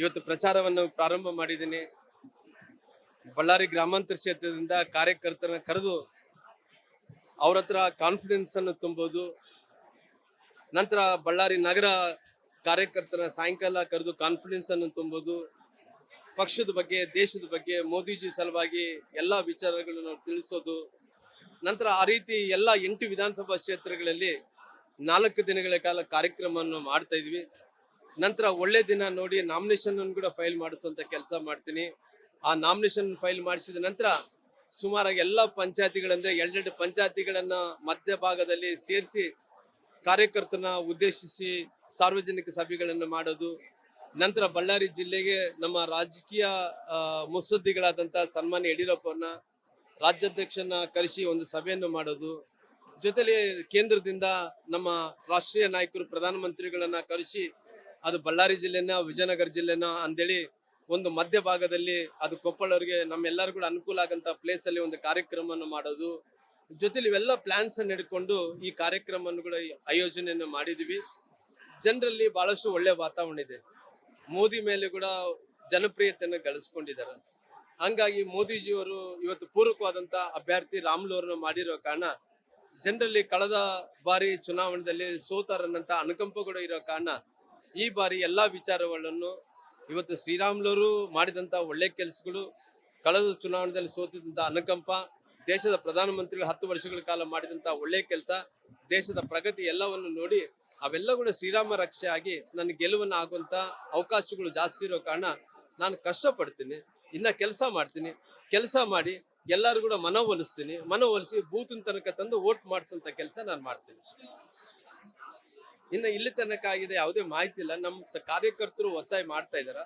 ಇವತ್ತು ಪ್ರಚಾರವನ್ನು ಪ್ರಾರಂಭ ಮಾಡಿದ್ದೀನಿ. ಬಳ್ಳಾರಿ ಗ್ರಾಮಾಂತರ ಕ್ಷೇತ್ರದಿಂದ ಕಾರ್ಯಕರ್ತರನ್ನ ಕರೆದು ಅವ್ರ ಹತ್ರ ಕಾನ್ಫಿಡೆನ್ಸ್ ಅನ್ನು ತುಂಬೋದು. ನಂತರ ಬಳ್ಳಾರಿ ನಗರ ಕಾರ್ಯಕರ್ತರ ಸಾಯಂಕಾಲ ಕರೆದು ಕಾನ್ಫಿಡೆನ್ಸ್ ಅನ್ನು ತುಂಬೋದು. ಪಕ್ಷದ ಬಗ್ಗೆ, ದೇಶದ ಬಗ್ಗೆ, ಮೋದಿಜಿ ಸಲುವಾಗಿ ಎಲ್ಲ ವಿಚಾರಗಳನ್ನು ತಿಳಿಸೋದು. ನಂತರ ಆ ರೀತಿ ಎಲ್ಲ ಎಂಟು ವಿಧಾನಸಭಾ ಕ್ಷೇತ್ರಗಳಲ್ಲಿ ನಾಲ್ಕು ದಿನಗಳ ಕಾಲ ಕಾರ್ಯಕ್ರಮವನ್ನು ಮಾಡ್ತಾ ಇದ್ವಿ. ನಂತರ ಒಳ್ಳೆ ದಿನ ನೋಡಿ ನಾಮಿನೇಷನ್ ಕೂಡ ಫೈಲ್ ಮಾಡಿಸುವಂತ ಕೆಲಸ ಮಾಡ್ತೀನಿ. ಆ ನಾಮಿನೇಷನ್ ಫೈಲ್ ಮಾಡಿಸಿದ ನಂತರ ಸುಮಾರಾಗಿ ಎಲ್ಲ ಪಂಚಾಯತಿಗಳಂದ್ರೆ ಎರಡೆರಡು ಪಂಚಾಯತಿಗಳನ್ನ ಮಧ್ಯಭಾಗದಲ್ಲಿ ಸೇರಿಸಿ ಕಾರ್ಯಕರ್ತನ ಉದ್ದೇಶಿಸಿ ಸಾರ್ವಜನಿಕ ಸಭೆಗಳನ್ನು ಮಾಡೋದು. ನಂತರ ಬಳ್ಳಾರಿ ಜಿಲ್ಲೆಗೆ ನಮ್ಮ ರಾಜಕೀಯ ಮುತ್ಸದ್ದಿಗಳಾದಂಥ ಸನ್ಮಾನ್ಯ ಯಡಿಯೂರಪ್ಪನ ರಾಜ್ಯಾಧ್ಯಕ್ಷನ ಕರೆಸಿ ಒಂದು ಸಭೆಯನ್ನು ಮಾಡೋದು. ಜೊತೆಲಿ ಕೇಂದ್ರದಿಂದ ನಮ್ಮ ರಾಷ್ಟ್ರೀಯ ನಾಯಕರು, ಪ್ರಧಾನಮಂತ್ರಿಗಳನ್ನ ಕರೆಸಿ ಅದು ಬಳ್ಳಾರಿ ಜಿಲ್ಲೆನ, ವಿಜಯನಗರ ಜಿಲ್ಲೆನ ಅಂತೇಳಿ ಒಂದು ಮಧ್ಯ ಭಾಗದಲ್ಲಿ ಅದು ಕೊಪ್ಪಳವರಿಗೆ ನಮ್ಮೆಲ್ಲರಿಗೂ ಕೂಡ ಅನುಕೂಲ ಆಗಂತ ಪ್ಲೇಸ್ ಅಲ್ಲಿ ಒಂದು ಕಾರ್ಯಕ್ರಮವನ್ನು ಮಾಡೋದು. ಜೊತೆಲಿ ಇವೆಲ್ಲ ಪ್ಲಾನ್ಸ್ ಅನ್ನು ಹಿಡ್ಕೊಂಡು ಈ ಕಾರ್ಯಕ್ರಮವನ್ನು ಕೂಡ ಆಯೋಜನೆಯನ್ನು ಮಾಡಿದೀವಿ. ಜನರಲ್ಲಿ ಬಹಳಷ್ಟು ಒಳ್ಳೆ ವಾತಾವರಣ ಇದೆ. ಮೋದಿ ಮೇಲೆ ಕೂಡ ಜನಪ್ರಿಯತೆಯನ್ನು ಗಳಿಸ್ಕೊಂಡಿದ್ದಾರೆ. ಹಂಗಾಗಿ ಮೋದಿಜಿಯವರು ಇವತ್ತು ಪೂರಕವಾದಂತ ಅಭ್ಯರ್ಥಿ ರಾಮ್ಲು ಅವರನ್ನು ಮಾಡಿರೋ ಕಾರಣ ಜನರಲ್ಲಿ ಕಳೆದ ಬಾರಿ ಚುನಾವಣೆಯಲ್ಲಿ ಸೋತಾರನ್ನಂತ ಅನುಕಂಪ ಕೂಡ ಇರೋ ಕಾರಣ ಈ ಬಾರಿ ಎಲ್ಲಾ ವಿಚಾರಗಳನ್ನು ಇವತ್ತು ಶ್ರೀರಾಮ್ಲವರು ಮಾಡಿದಂತ ಒಳ್ಳೆ ಕೆಲಸಗಳು, ಕಳೆದ ಚುನಾವಣೆಯಲ್ಲಿ ಸೋತಿದಂತ ಅನುಕಂಪ, ದೇಶದ ಪ್ರಧಾನಮಂತ್ರಿಗಳು ಹತ್ತು ವರ್ಷಗಳ ಕಾಲ ಮಾಡಿದಂಥ ಒಳ್ಳೆ ಕೆಲಸ, ದೇಶದ ಪ್ರಗತಿ ಎಲ್ಲವನ್ನು ನೋಡಿ ಅವೆಲ್ಲ ಕೂಡ ಶ್ರೀರಾಮ ರಕ್ಷೆ ಆಗಿ ನನ್ನ ಗೆಲುವನ್ನು ಆಗುವಂಥ ಅವಕಾಶಗಳು ಜಾಸ್ತಿ ಇರೋ ಕಾರಣ ನಾನು ಕಷ್ಟಪಡ್ತೀನಿ, ಇನ್ನ ಕೆಲಸ ಮಾಡ್ತೀನಿ, ಕೆಲಸ ಮಾಡಿ ಎಲ್ಲರೂ ಕೂಡ ಮನವೊಲಿಸ್ತೀನಿ, ಮನವೊಲಿಸಿ ಬೂತಿನ ತನಕ ತಂದು ವೋಟ್ ಮಾಡಿಸಂತ ಕೆಲಸ ನಾನು ಮಾಡ್ತೀನಿ. ಇನ್ನು ಇಲ್ಲಿ ತನಕ ಆಗಿದೆ ಯಾವುದೇ ಮಾಹಿತಿ ಇಲ್ಲ. ನಮ್ಮ ಕಾರ್ಯಕರ್ತರು ಒತ್ತಾಯ ಮಾಡ್ತಾ ಇದಾರ.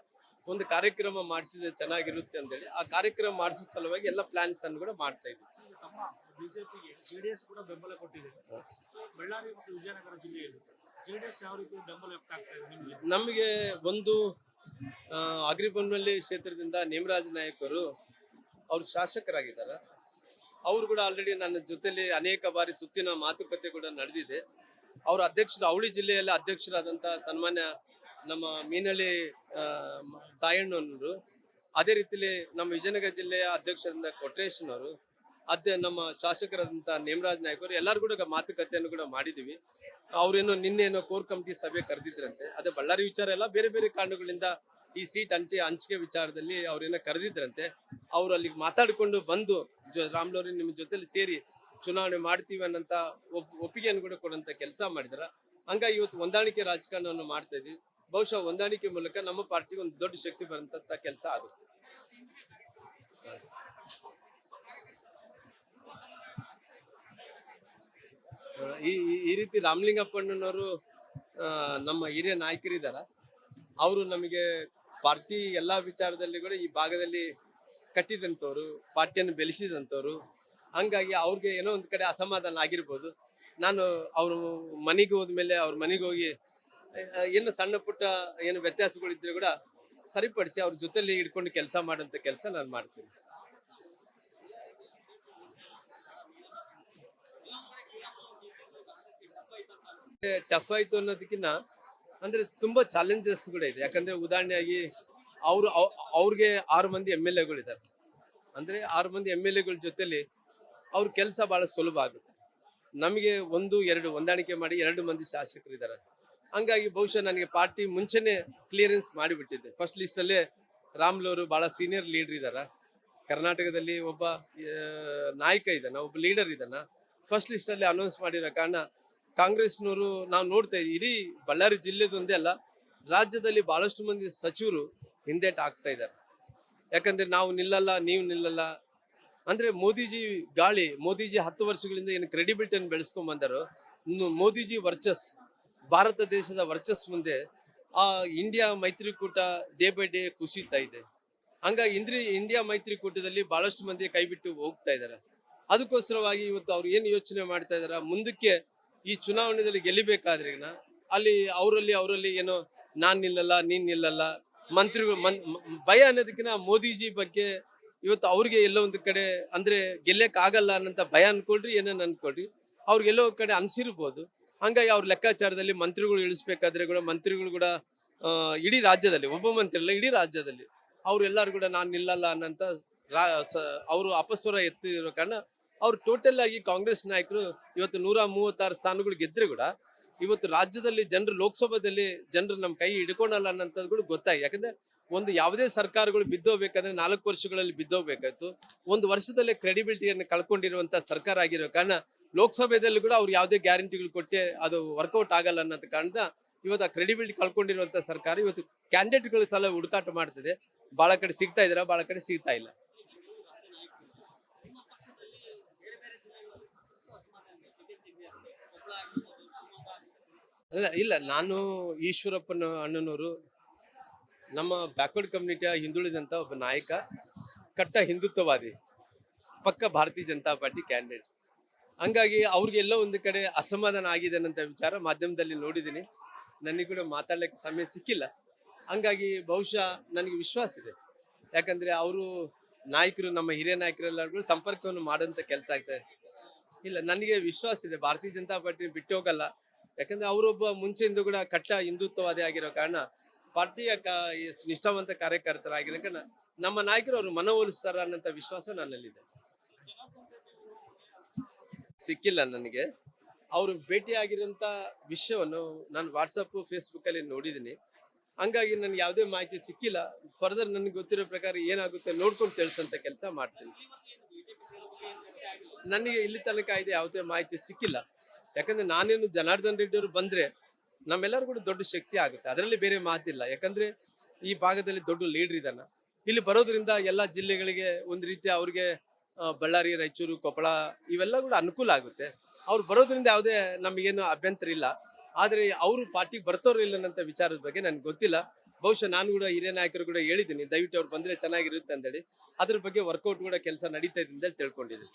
ಒಂದು ಕಾರ್ಯಕ್ರಮ ಮಾಡಿಸಿದ್ರೆ ಚೆನ್ನಾಗಿರುತ್ತೆ ಅಂತ ಹೇಳಿ ಆ ಕಾರ್ಯಕ್ರಮ ಮಾಡಿಸೋ ಸಲುವಾಗಿ ಎಲ್ಲ ಪ್ಲಾನ್ಸ್ ಅನ್ನು ಕೂಡ ಮಾಡ್ತಾ ಬಿಜೆಪಿಗೆ ಜೆಡಿಎಸ್ ಕೂಡ ಬೆಂಬಲ ಕೊಟ್ಟಿದೆ. ಸೊ ಬಳ್ಳಾರಿ ಮತ್ತು ವಿಜಯನಗರ ಜಿಲ್ಲೆಯಲ್ಲಿ ಜೆಡಿಎಸ್ ಯಾವ ರೀತಿ ಬೆಂಬಲ ಆಗ್ತಾ ಇದೆ ನಿಮಗೆ? ನಮಗೆ ಒಂದು ಆ, ಅಗ್ರಿಬೊಮ್ಮನಹಳ್ಳಿ ಕ್ಷೇತ್ರದಿಂದ ನೇಮರಾಜ ನಾಯಕರು ಅವರು ಶಾಸಕರಾಗಿದ್ದಾರೆ. ಅವರು ಕೂಡ ಆಲ್ರೆಡಿ ನನ್ನ ಜೊತೆಲಿ ಅನೇಕ ಬಾರಿ ಸುತ್ತಿನ ಮಾತುಕತೆ ಕೂಡ ನಡೆದಿದೆ. ಅವರು ಅಧ್ಯಕ್ಷರು, ಅವಳಿ ಜಿಲ್ಲೆಯಲ್ಲಿ ಅಧ್ಯಕ್ಷರಾದಂಥ ಸನ್ಮಾನ್ಯ ನಮ್ಮ ಮೀನಳ್ಳಿ ತಾಯಣ್ಣನವರು, ಅದೇ ರೀತಿಲಿ ನಮ್ಮ ವಿಜಯನಗರ ಜಿಲ್ಲೆಯ ಅಧ್ಯಕ್ಷರಿಂದ ಕೊಟ್ರೇಶ್ನವರು, ಅದೇ ನಮ್ಮ ಶಾಸಕರಾದಂಥ ನೇಮರಾಜ್ ನಾಯಕರು, ಎಲ್ಲರೂ ಕೂಡ ಮಾತುಕತೆಯನ್ನು ಕೂಡ ಮಾಡಿದ್ದೀವಿ ಅವರೇನು ನಿನ್ನೇನೋ ಕೋರ್ ಕಮಿಟಿ ಸಭೆ ಕರೆದಿದ್ರಂತೆ, ಅದೇ ಬಳ್ಳಾರಿ ವಿಚಾರ ಎಲ್ಲ ಬೇರೆ ಬೇರೆ ಕಾರಣಗಳಿಂದ ಈ ಸೀಟ್ ಅಂಟಿ ಹಂಚಿಕೆ ವಿಚಾರದಲ್ಲಿ ಅವ್ರೇನೋ ಕರೆದಿದ್ರಂತೆ, ಅವ್ರು ಅಲ್ಲಿಗೆ ಮಾತಾಡಿಕೊಂಡು ಬಂದು ಜೊ ರಾಮ್ಲೋರಿ ನಿಮ್ಮ ಜೊತೆಲಿ ಸೇರಿ ಚುನಾವಣೆ ಮಾಡ್ತೀವಿ ಅನ್ನಂತ ಒಪ್, ಒಪ್ಪಿಗೆಯನ್ನು ಕೂಡ ಕೊಡುವಂತ ಕೆಲಸ ಮಾಡಿದಾರ. ಹಂಗಾಗಿ ಇವತ್ತು ಹೊಂದಾಣಿಕೆ ರಾಜಕಾರಣವನ್ನು ಮಾಡ್ತಾ ಇದೀವಿ. ಬಹುಶಃ ಹೊಂದಾಣಿಕೆ ಮೂಲಕ ನಮ್ಮ ಪಾರ್ಟಿಗೆ ಒಂದು ದೊಡ್ಡ ಶಕ್ತಿ ಬರುವಂತ ಕೆಲಸ ಆಗುತ್ತೆ. ಈ, ಈ- ರೀತಿ ರಾಮಲಿಂಗಪ್ಪಣ್ಣನವರು ನಮ್ಮ ಹಿರಿಯ ನಾಯಕರಿದಾರ. ಅವರು ನಮಗೆ ಪಾರ್ಟಿ ಎಲ್ಲಾ ವಿಚಾರದಲ್ಲಿ ಕೂಡ ಈ ಭಾಗದಲ್ಲಿ ಕಟ್ಟಿದಂಥವ್ರು, ಪಾರ್ಟಿಯನ್ನು ಬೆಳೆಸಿದಂಥವ್ರು. ಹಂಗಾಗಿ ಅವ್ರಿಗೆ ಏನೋ ಒಂದು ಕಡೆ ಅಸಮಾಧಾನ ಆಗಿರ್ಬೋದು. ನಾನು ಅವ್ರ ಮನೆಗೆ ಹೋದ್ಮೇಲೆ ಅವ್ರ ಮನೆಗೆ ಹೋಗಿ ಏನು ಸಣ್ಣ ಪುಟ್ಟ ಏನು ವ್ಯತ್ಯಾಸಗಳಿದ್ರೆ ಕೂಡ ಸರಿಪಡಿಸಿ ಅವ್ರ ಜೊತೆಲಿ ಹಿಡ್ಕೊಂಡು ಕೆಲಸ ಮಾಡೋಂಥ ಕೆಲಸ ನಾನು ಮಾಡ್ತೀನಿ. ಟಫ್ ಆಯ್ತು ಅನ್ನೋದಕ್ಕಿಂತ ಅಂದ್ರೆ ತುಂಬಾ ಚಾಲೆಂಜಸ್ ಕೂಡ ಇದೆ. ಯಾಕಂದ್ರೆ ಉದಾಹರಣೆಯಾಗಿ ಅವ್ರು ಅವ್- ಅವ್ರಿಗೆ ಆರು ಮಂದಿ ಎಂ ಎಲ್ ಎಗಳಿದ್ದಾರೆ ಅಂದ್ರೆ ಆರು ಮಂದಿ ಎಂ ಎಲ್ ಎಗಳ ಜೊತೆಲಿ ಅವ್ರ ಕೆಲಸ ಬಹಳ ಸುಲಭ ಆಗುತ್ತೆ. ನಮಗೆ ಒಂದು, ಎರಡು ಹೊಂದಾಣಿಕೆ ಮಾಡಿ ಎರಡು ಮಂದಿ ಶಾಸಕರಿದ್ದಾರೆ ಹಂಗಾಗಿ ಬಹುಶಃ ನನಗೆ ಪಾರ್ಟಿ ಮುಂಚೆನೆ ಕ್ಲಿಯರೆನ್ಸ್ ಮಾಡಿಬಿಟ್ಟಿದ್ದೆ. ಫಸ್ಟ್ ಲಿಸ್ಟ್ ಅಲ್ಲೇ ರಾಮ್ಲವರು ಬಹಳ ಸೀನಿಯರ್ ಲೀಡರ್ ಇದ್ದಾರೆ ಕರ್ನಾಟಕದಲ್ಲಿ ಒಬ್ಬ ನಾಯಕ ಇದ್ದಾನ, ಒಬ್ಬ ಲೀಡರ್ ಇದ್ದಾನ. ಫಸ್ಟ್ ಲಿಸ್ಟ್ ಅಲ್ಲಿ ಅನೌನ್ಸ್ ಮಾಡಿರೋ ಕಾರಣ ಕಾಂಗ್ರೆಸ್ನವರು ನಾವು ನೋಡ್ತಾ ಇದ್ದೀವಿ. ಇಡೀ ಬಳ್ಳಾರಿ ಜಿಲ್ಲೆದೊಂದೇ ಅಲ್ಲ, ರಾಜ್ಯದಲ್ಲಿ ಬಹಳಷ್ಟು ಮಂದಿ ಸಚಿವರು ಹಿಂದೇಟ್ ಆಗ್ತಾ ಇದ್ದಾರೆ. ಯಾಕಂದ್ರೆ ನಾವು ನಿಲ್ಲಲ್ಲ, ನೀವು ನಿಲ್ಲಲ್ಲ ಅಂದ್ರೆ ಮೋದಿಜಿ ಗಾಳಿ, ಮೋದಿಜಿ ಹತ್ತು ವರ್ಷಗಳಿಂದ ಏನು ಕ್ರೆಡಿಬಿಲಿಟಿಯನ್ನು ಬೆಳೆಸ್ಕೊಂಡ್ ಬಂದರು. ಮೋದಿಜಿ ವರ್ಚಸ್, ಭಾರತ ದೇಶದ ವರ್ಚಸ್ ಮುಂದೆ ಆ ಇಂಡಿಯಾ ಮೈತ್ರಿಕೂಟ ಡೇ ಬೈ ಡೇ ಕುಸಿತಾ ಇದೆ. ಹಂಗಾಗಿ ಇಂದ್ರಿ ಇಂಡಿಯಾ ಮೈತ್ರಿಕೂಟದಲ್ಲಿ ಬಹಳಷ್ಟು ಮಂದಿ ಕೈ ಬಿಟ್ಟು ಹೋಗ್ತಾ ಇದ್ದಾರೆ. ಅದಕ್ಕೋಸ್ಕರವಾಗಿ ಇವತ್ತು ಅವ್ರು ಏನು ಯೋಚನೆ ಮಾಡ್ತಾ ಇದಾರ? ಮುಂದಕ್ಕೆ ಈ ಚುನಾವಣೆಯಲ್ಲಿ ಗೆಲ್ಲಬೇಕಾದ್ರೆ ಅಲ್ಲಿ ಅವರಲ್ಲಿ ಅವರಲ್ಲಿ ಏನೋ ನಾನ್ ನಿಲ್ಲಲ್ಲ, ನೀನ್ ನಿಲ್ಲಲ್ಲ? ಮಂತ್ರಿಗಳು, ಮನ್, ಭಯ ಅನ್ನೋದಕ್ಕಿಂತ ಮೋದಿಜಿ ಬಗ್ಗೆ ಇವತ್ತು ಅವ್ರಿಗೆ ಎಲ್ಲೋ ಒಂದು ಕಡೆ ಅಂದ್ರೆ ಗೆಲ್ಲಕ್ ಆಗಲ್ಲ ಅನ್ನಂತ ಭಯ ಅನ್ಕೊಳ್ರಿ, ಏನೇನು ಅನ್ಕೊಳ್ರಿ. ಅವ್ರಿಗೆ ಎಲ್ಲೋ ಕಡೆ ಅನ್ಸಿರ್ಬೋದು. ಹಂಗಾಗಿ ಅವ್ರ ಲೆಕ್ಕಾಚಾರದಲ್ಲಿ ಮಂತ್ರಿಗಳು ಇಳಿಸ್ಬೇಕಾದ್ರೆ ಕೂಡ, ಮಂತ್ರಿಗಳು ಕೂಡ ಇಡೀ ರಾಜ್ಯದಲ್ಲಿ, ಒಬ್ಬ ಮಂತ್ರಿ ಅಲ್ಲ ಇಡೀ ರಾಜ್ಯದಲ್ಲಿ ಅವರೆಲ್ಲರೂ ಕೂಡ ನಾನು ನಿಲ್ಲಲ್ಲ ಅನ್ನಂತ ಅವರು ಅಪಸ್ವರ ಎತ್ತಿರೋ ಕಾರಣ ಅವ್ರು ಟೋಟಲ್ ಆಗಿ ಕಾಂಗ್ರೆಸ್ ನಾಯಕರು ಇವತ್ತು ನೂರ ಮೂವತ್ತಾರು ಸ್ಥಾನಗಳು ಗೆದ್ರೆ ಕೂಡ ಇವತ್ತು ರಾಜ್ಯದಲ್ಲಿ ಜನರು, ಲೋಕಸಭಾದಲ್ಲಿ ಜನರು ನಮ್ಮ ಕೈ ಹಿಡ್ಕೊಳಲ್ಲ ಅನ್ನೋಂಥದ್ದು ಕೂಡ ಗೊತ್ತಾಗಿ ಯಾಕಂದ್ರೆ ಒಂದು ಯಾವುದೇ ಸರ್ಕಾರಗಳು ಬಿದ್ದೋಗ್ಬೇಕಂದ್ರೆ ನಾಲ್ಕು ವರ್ಷಗಳಲ್ಲಿ ಬಿದ್ದೋಗ್ಬೇಕಾಯ್ತು. ಒಂದು ವರ್ಷದಲ್ಲೇ ಕ್ರೆಡಿಬಿಲಿಟಿಯನ್ನು ಕಳ್ಕೊಂಡಿರುವಂತ ಸರ್ಕಾರ ಆಗಿರೋ ಕಾರಣ ಲೋಕಸಭೆಯಲ್ಲೂ ಕೂಡ ಅವ್ರು ಯಾವುದೇ ಗ್ಯಾರಂಟಿಗಳು ಕೊಟ್ಟೆ ಅದು ವರ್ಕೌಟ್ ಆಗಲ್ಲ ಅನ್ನೋದ್ ಕಾರಣದ ಇವತ್ತು ಆ ಕ್ರೆಡಿಬಿಲಿಟಿ ಕಳ್ಕೊಂಡಿರುವಂತ ಸರ್ಕಾರ ಇವತ್ತು ಕ್ಯಾಂಡಿಡೇಟ್ಗಳ ಸಲ ಹುಡುಕಾಟ ಮಾಡ್ತಿದೆ. ಬಹಳ ಕಡೆ ಸಿಗ್ತಾ ಇದ್ದೀರಾ? ಬಹಳ ಕಡೆ ಸಿಗ್ತಾ ಇಲ್ಲ. ಇಲ್ಲ ಇಲ್ಲ, ನಾನು ಈಶ್ವರಪ್ಪನ ಅಣ್ಣನವರು ನಮ್ಮ ಬ್ಯಾಕ್ವರ್ಡ್ ಕಮ್ಯುನಿಟಿಯ ಹಿಂದುಳಿದಂತ ಒಬ್ಬ ನಾಯಕ, ಕಟ್ಟ ಹಿಂದುತ್ವವಾದಿ, ಪಕ್ಕ ಭಾರತೀಯ ಜನತಾ ಪಾರ್ಟಿ ಕ್ಯಾಂಡಿಡೇಟ್ ಹಂಗಾಗಿ ಅವ್ರಿಗೆಲ್ಲ ಒಂದು ಕಡೆ ಅಸಮಾಧಾನ ಆಗಿದೆ ಅನ್ನೋಂಥ ವಿಚಾರ ಮಾಧ್ಯಮದಲ್ಲಿ ನೋಡಿದ್ದೀನಿ. ನನಗೆ ಕೂಡ ಮಾತಾಡಲಿಕ್ಕೆ ಸಮಯ ಸಿಕ್ಕಿಲ್ಲ. ಹಂಗಾಗಿ ಬಹುಶಃ ನನಗೆ ವಿಶ್ವಾಸ ಇದೆ. ಯಾಕಂದರೆ ಅವರು ನಾಯಕರು, ನಮ್ಮ ಹಿರಿಯ ನಾಯಕರೆಲ್ಲರಿಗೂ ಸಂಪರ್ಕವನ್ನು ಮಾಡೋಂಥ ಕೆಲಸ ಆಗ್ತದೆ ಇಲ್ಲ, ನನಗೆ ವಿಶ್ವಾಸ ಇದೆ. ಭಾರತೀಯ ಜನತಾ ಪಾರ್ಟಿ ಬಿಟ್ಟು ಹೋಗಲ್ಲ. ಯಾಕಂದರೆ ಅವರೊಬ್ಬ ಮುಂಚೆಯಿಂದ ಕೂಡ ಕಟ್ಟ ಹಿಂದುತ್ವವಾದಿ ಆಗಿರೋ ಕಾರಣ ಪಾರ್ಟಿಯ ನಿಷ್ಠಾವಂತ ಕಾರ್ಯಕರ್ತರಾಗಿರೋ ನಮ್ಮ ನಾಯಕರು ಅವರು ಮನವೊಲಿಸ್ತಾರ ಅನ್ನೋಂಥ ವಿಶ್ವಾಸ ನನ್ನಲ್ಲಿದೆ. ಸಿಕ್ಕಿಲ್ಲ ನನಗೆ. ಅವರು ಭೇಟಿಯಾಗಿರೋಂಥ ವಿಷಯವನ್ನು ನಾನು ವಾಟ್ಸಪ್ ಫೇಸ್ಬುಕ್ ಅಲ್ಲಿ ನೋಡಿದ್ದೀನಿ. ಹಂಗಾಗಿ ನನಗೆ ಯಾವುದೇ ಮಾಹಿತಿ ಸಿಕ್ಕಿಲ್ಲ. ಫರ್ದರ್ ನನಗೆ ಗೊತ್ತಿರೋ ಪ್ರಕಾರ ಏನಾಗುತ್ತೆ ನೋಡ್ಕೊಂಡು ತಿಳಿಸೋಂಥ ಕೆಲಸ ಮಾಡ್ತೀನಿ. ನನಗೆ ಇಲ್ಲಿ ತನಕ ಇದೆ ಯಾವುದೇ ಮಾಹಿತಿ ಸಿಕ್ಕಿಲ್ಲ. ಯಾಕಂದ್ರೆ ನಾನೇನು ಜನಾರ್ದನ್ ರೆಡ್ಡಿ ಅವರು ಬಂದ್ರೆ ನಮ್ಮೆಲ್ಲರೂ ಕೂಡ ದೊಡ್ಡ ಶಕ್ತಿ ಆಗುತ್ತೆ. ಅದರಲ್ಲಿ ಬೇರೆ ಮಾತಿಲ್ಲ. ಯಾಕಂದ್ರೆ ಈ ಭಾಗದಲ್ಲಿ ದೊಡ್ಡ ಲೀಡರ್ ಇದಾನ ಇಲ್ಲಿ ಬರೋದ್ರಿಂದ ಎಲ್ಲ ಜಿಲ್ಲೆಗಳಿಗೆ ಒಂದ್ ರೀತಿ ಅವ್ರಿಗೆ ಬಳ್ಳಾರಿ, ರಾಯಚೂರು, ಕೊಪ್ಪಳ ಇವೆಲ್ಲ ಕೂಡ ಅನುಕೂಲ ಆಗುತ್ತೆ. ಅವ್ರು ಬರೋದ್ರಿಂದ ಯಾವುದೇ ನಮಗೇನು ಅಭ್ಯಂತರ ಇಲ್ಲ. ಆದ್ರೆ ಅವರು ಪಾರ್ಟಿಗೆ ಬರ್ತಾರೋ ಇಲ್ಲ ಅನ್ನೋ ವಿಚಾರದ ಬಗ್ಗೆ ನನ್ಗೆ ಗೊತ್ತಿಲ್ಲ. ಬಹುಶಃ ನಾನು ಕೂಡ ಹಿರಿಯ ನಾಯಕರು ಕೂಡ ಹೇಳಿದ್ದೀನಿ. ದಯವಿಟ್ಟು ಅವ್ರು ಬಂದ್ರೆ ಚೆನ್ನಾಗಿರುತ್ತೆ ಅಂತೇಳಿ ಅದ್ರ ಬಗ್ಗೆ ವರ್ಕೌಟ್ ಕೂಡ ಕೆಲಸ ನಡೀತಾ ಇದೆ ಅಂತೇಳಿ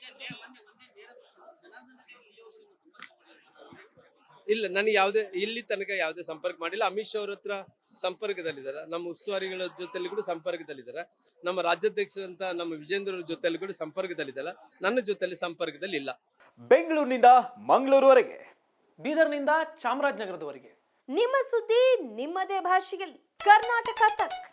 ಇಲ್ಲ ನನಗೆ ಯಾವುದೇ ಇಲ್ಲಿ ತನಕ ಯಾವುದೇ ಸಂಪರ್ಕ ಮಾಡಿಲ್ಲ. ಅಮಿತ್ ಶಾ ಅವ್ರ ಹತ್ರ ಸಂಪರ್ಕದಲ್ಲಿದ್ದಾರೆ. ನಮ್ಮ ಉಸ್ತುವಾರಿಗಳ ಜೊತೆಲಿ ಕೂಡ ಸಂಪರ್ಕದಲ್ಲಿದ್ದಾರೆ. ನಮ್ಮ ರಾಜ್ಯಾಧ್ಯಕ್ಷರಂತ ನಮ್ಮ ವಿಜೇಂದ್ರ ಅವ್ರ ಜೊತೆಲಿ ಕೂಡ ಸಂಪರ್ಕದಲ್ಲಿದ್ದಲ್ಲ ನನ್ನ ಜೊತೆಲಿ ಸಂಪರ್ಕದಲ್ಲಿ ಇಲ್ಲ. ಬೆಂಗಳೂರಿನಿಂದ ಮಂಗಳೂರುವರೆಗೆ. ಬೀದರ್ನಿಂದ ಚಾಮರಾಜನಗರದವರೆಗೆ. ನಿಮ್ಮ ಸುದ್ದಿ ನಿಮ್ಮದೇ ಭಾಷೆಯಲ್ಲಿ. ಕರ್ನಾಟಕ ತಕ್.